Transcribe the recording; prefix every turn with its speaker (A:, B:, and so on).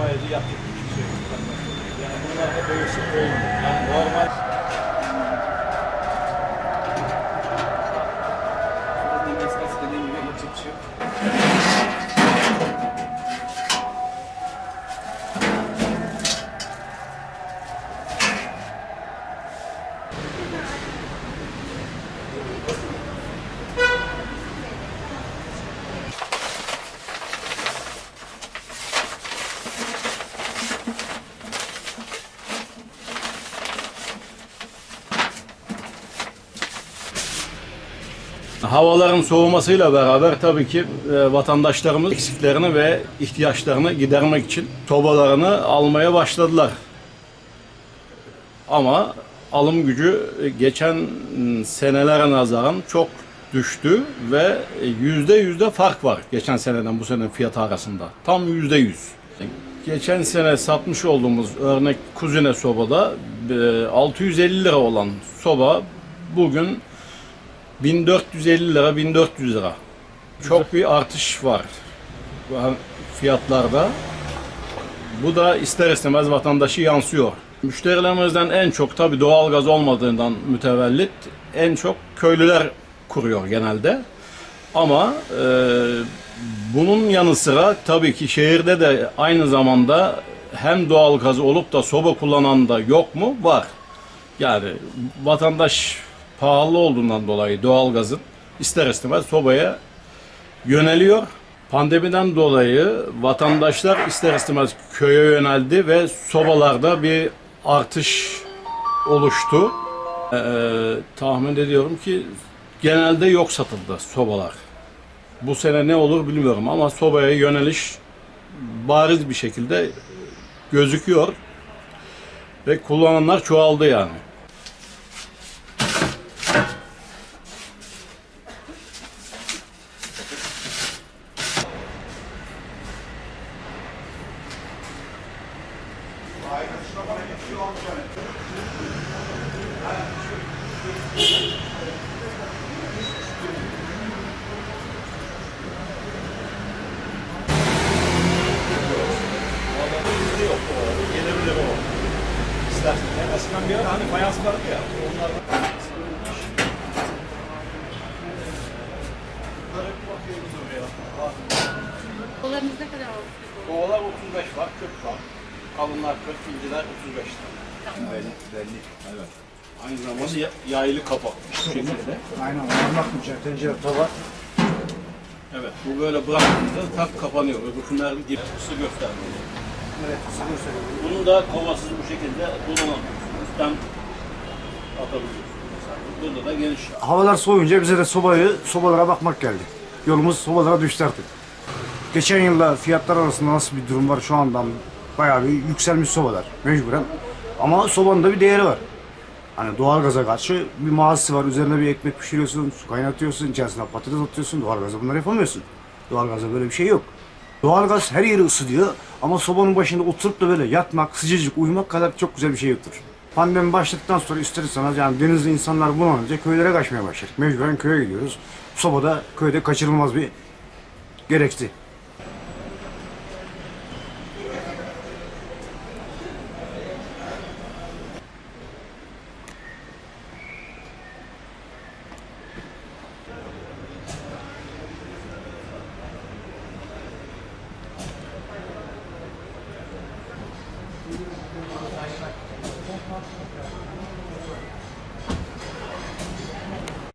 A: Emayeci yaptık. şey. Yani bunlar da değişik olmuyor. Yani normal Havaların soğumasıyla beraber tabii ki e, vatandaşlarımız eksiklerini ve ihtiyaçlarını gidermek için sobalarını almaya başladılar. Ama alım gücü e, geçen senelere nazaran çok düştü ve e, yüzde yüzde fark var geçen seneden bu sene fiyatı arasında. Tam yüzde yüz. Geçen sene satmış olduğumuz örnek kuzine sobada e, 650 lira olan soba bugün 1450 lira, 1400 lira. Çok bir artış var fiyatlarda. Bu da ister istemez vatandaşı yansıyor. Müşterilerimizden en çok tabi doğalgaz olmadığından mütevellit en çok köylüler kuruyor genelde. Ama e, bunun yanı sıra tabii ki şehirde de aynı zamanda hem doğalgaz olup da soba kullanan da yok mu? Var. Yani vatandaş pahalı olduğundan dolayı doğalgazın ister istemez sobaya yöneliyor. Pandemiden dolayı vatandaşlar ister istemez köye yöneldi ve sobalarda bir artış oluştu. Ee, tahmin ediyorum ki genelde yok satıldı sobalar. Bu sene ne olur bilmiyorum ama sobaya yöneliş bariz bir şekilde gözüküyor ve kullananlar çoğaldı yani. İstersen. Yani eskiden bir ara hani fayans vardı ya. Onlardan.
B: Dolarınız ne kadar oldu?
A: Kovalar 35 var, 40 var. Kalınlar 40, inciler 35 lira. Belli, belli. Evet. Aynı zamanda ya- yaylı kapak.
C: Aynen anlatmayacağım. Tencere tava.
A: Evet, bu böyle bıraktığınızda tak kapanıyor. Öbürkünler dip ısı göstermiyor.
C: Evet, sıkı söylüyorum.
A: Bunu da kovasız bu şekilde kullanamıyorsunuz. Üstten atabiliyorsunuz. Burada da geniş.
C: Havalar soğuyunca bize de sobayı, sobalara bakmak geldi. Yolumuz sobalara düştü artık. Geçen yılla fiyatlar arasında nasıl bir durum var şu andan bayağı bir yükselmiş sobalar mecburen. Ama sobanın da bir değeri var. Hani doğalgaza karşı bir mağazası var. Üzerine bir ekmek pişiriyorsun, su kaynatıyorsun, içerisine patates atıyorsun. Doğalgazda bunları yapamıyorsun. Doğalgazda böyle bir şey yok. Doğalgaz her yeri ısıtıyor ama sobanın başında oturup da böyle yatmak, sıcacık uyumak kadar çok güzel bir şey yoktur. Pandemi başladıktan sonra ister istemez yani denizde insanlar bulanınca köylere kaçmaya başladık. Mecburen köye gidiyoruz. Sobada köyde kaçırılmaz bir gerekti. Okay.